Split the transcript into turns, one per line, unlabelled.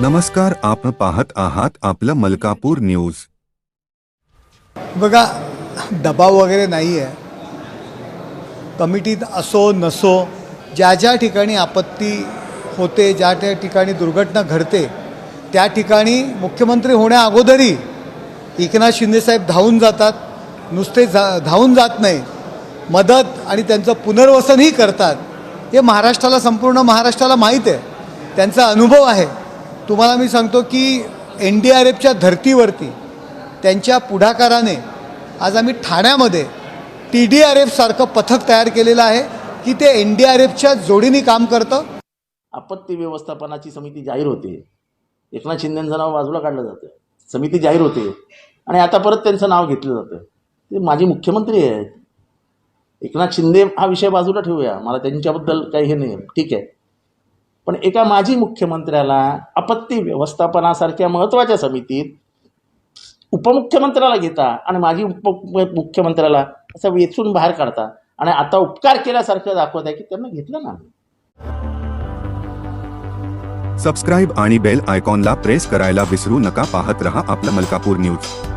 नमस्कार आपण पाहत आहात आपलं मलकापूर न्यूज.
बघा दबाव वगैरे नाही आहे कमिटीत असो नसो ज्या ज्या ठिकाणी आपत्ती होते ज्या त्या ठिकाणी दुर्घटना घडते त्या ठिकाणी मुख्यमंत्री होण्याअगोदरही एकनाथ शिंदेसाहेब धावून जातात. नुसते जा धावून जात नाही. मदत आणि त्यांचं पुनर्वसनही करतात. हे महाराष्ट्राला संपूर्ण महाराष्ट्राला माहीत आहे. त्यांचा अनुभव आहे. तुम्हाला मी सांगतो की एन डी आर एफच्या धर्तीवरती त्यांच्या पुढाकाराने आज आम्ही ठाण्यामध्ये टी डी आर एफसारखं पथक तयार केलेलं आहे की ते एन डी आर एफच्या जोडीने काम करतं.
आपत्ती व्यवस्थापनाची समिती जाहीर होते. एकनाथ शिंदेचं नाव बाजूला काढलं जातं. समिती जाहीर होते. आणि आता परत त्यांचं नाव घेतलं जातं. ते माजी मुख्यमंत्री आहेत. एकनाथ शिंदे हा विषय बाजूला ठेवूया. मला त्यांच्याबद्दल काही हे नाही. ठीक आहे. पण एका माजी मुख्यमंत्र्याला आपत्ती व्यवस्थापनासारख्या महत्त्वाच्या समितीत उपमुख्यमंत्र्याला घेता आणि माजी उप मुख्यमंत्र्याला असं वेचून बाहेर काढता आणि आता उपकार केल्यासारखं दाखवत आहे की त्यांना घेतलं ना
सबस्क्राईब आणि बेल आयकॉनला प्रेस करायला विसरू नका. पाहत रहा आपलं मलकापूर न्यूज